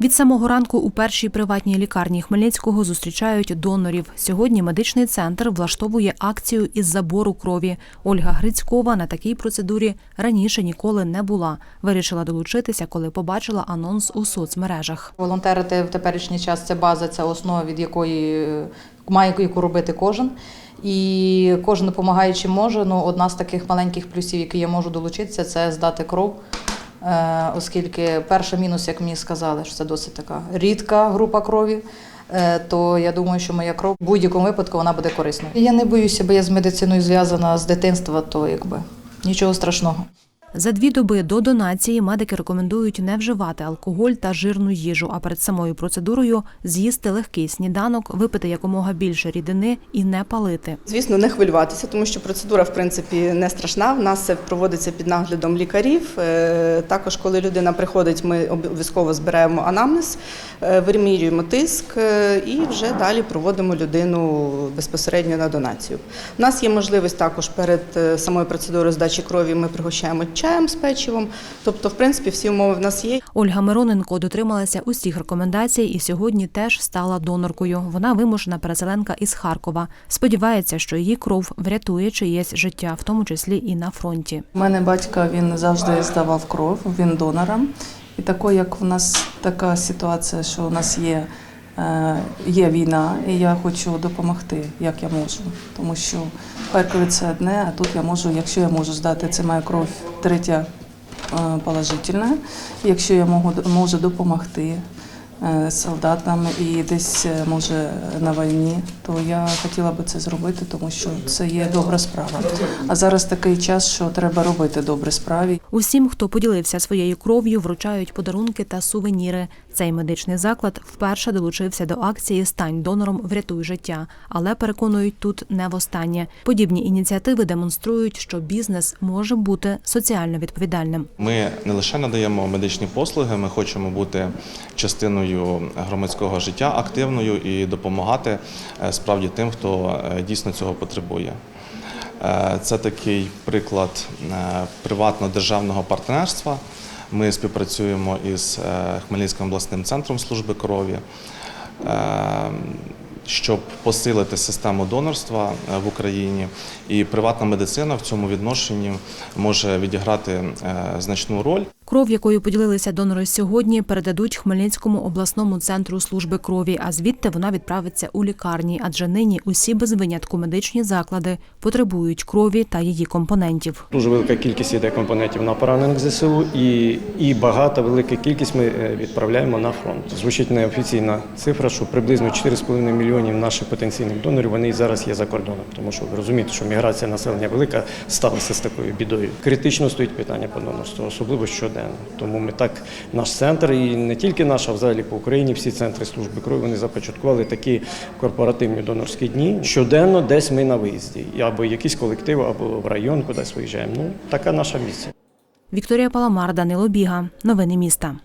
Від самого ранку у першій приватній лікарні Хмельницького зустрічають донорів. Сьогодні медичний центр влаштовує акцію із забору крові. Ольга Грицькова на такій процедурі раніше ніколи не була. Вирішила долучитися, коли побачила анонс у соцмережах. Волонтерити в теперішній час це база, це основа, від якої е, має яку робити кожен. І кожен допомагає чим може. Ну, одна з таких маленьких плюсів, які я можу долучитися, це здати кров. Е, Оскільки перший мінус, як мені сказали, що це досить така рідка група крові. е, То я думаю, що моя кров в будь-якому випадку вона буде корисною. Я не боюся, бо я з медициною зв'язана з дитинства, то якби нічого страшного. За дві доби до донації медики рекомендують не вживати алкоголь та жирну їжу, а перед самою процедурою з'їсти легкий сніданок, випити якомога більше рідини і не палити. Звісно, не хвилюватися, тому що процедура в принципі не страшна. В нас це проводиться під наглядом лікарів. Е, Також, коли людина приходить, ми обов'язково збираємо анамнез, е, вимірюємо тиск е, і вже далі проводимо людину безпосередньо на донацію. У нас є можливість також перед самою процедурою здачі крові. Ми пригощаємо чаєм з печивом. Тобто, в принципі, всі умови в нас є. Ольга Мироненко дотрималася усіх рекомендацій і сьогодні теж стала доноркою. Вона вимушена переселенка із Харкова. Сподівається, що її кров врятує чиєсь життя, в тому числі і на фронті. У мене батько він завжди здавав кров, він донором. І тако, як в нас така ситуація, що у нас є, є війна, і я хочу допомогти, як я можу. Тому що Харкові це одне, а тут я можу, якщо я можу здати, це моя кров третя е, положительна. Якщо я можу, можу допомогти е, солдатам і десь е, може на війні, то я хотіла би це зробити, тому що це є добра справа. А зараз такий час, що треба робити добрі справи. Усім, хто поділився своєю кров'ю, вручають подарунки та сувеніри. Цей медичний заклад вперше долучився до акції Стань донором, врятуй життя, але переконують тут не востаннє. Подібні ініціативи демонструють, що бізнес може бути соціально відповідальним. Ми не лише надаємо медичні послуги, ми хочемо бути частиною громадського життя, активною і допомагати е, справді тим, хто е, дійсно цього потребує. Е, Це такий приклад приватно-державного партнерства. Ми співпрацюємо із е, Хмельницьким обласним центром служби крові. е, Щоб посилити систему донорства е, в Україні, і приватна медицина в цьому відношенні може відіграти значну роль. Кров, якою поділилися донори сьогодні, передадуть Хмельницькому обласному центру служби крові, а звідти вона відправиться у лікарні, адже нині усі без винятку медичні заклади потребують крові та її компонентів. Дуже велика кількість іде компонентів на поранених ЗСУ і, і багата велика кількість ми е, відправляємо на фронт. Звучить неофіційна цифра, що приблизно 4,5 мільйонів наших потенційних донорів вони і зараз є за кордоном, тому що ви розумієте, що міграція населення велика сталася з такою бідою. Критично стоїть питання по донорству, особливо щоденно. Тому ми так, наш центр, і не тільки наш, а взагалі по Україні всі центри служби крові вони започаткували такі корпоративні донорські дні. Щоденно десь ми на виїзді, або якийсь колектив, або в район кудись виїжджаємо. Ну така наша місія. Вікторія Паламар, Данило Біга. Новини міста.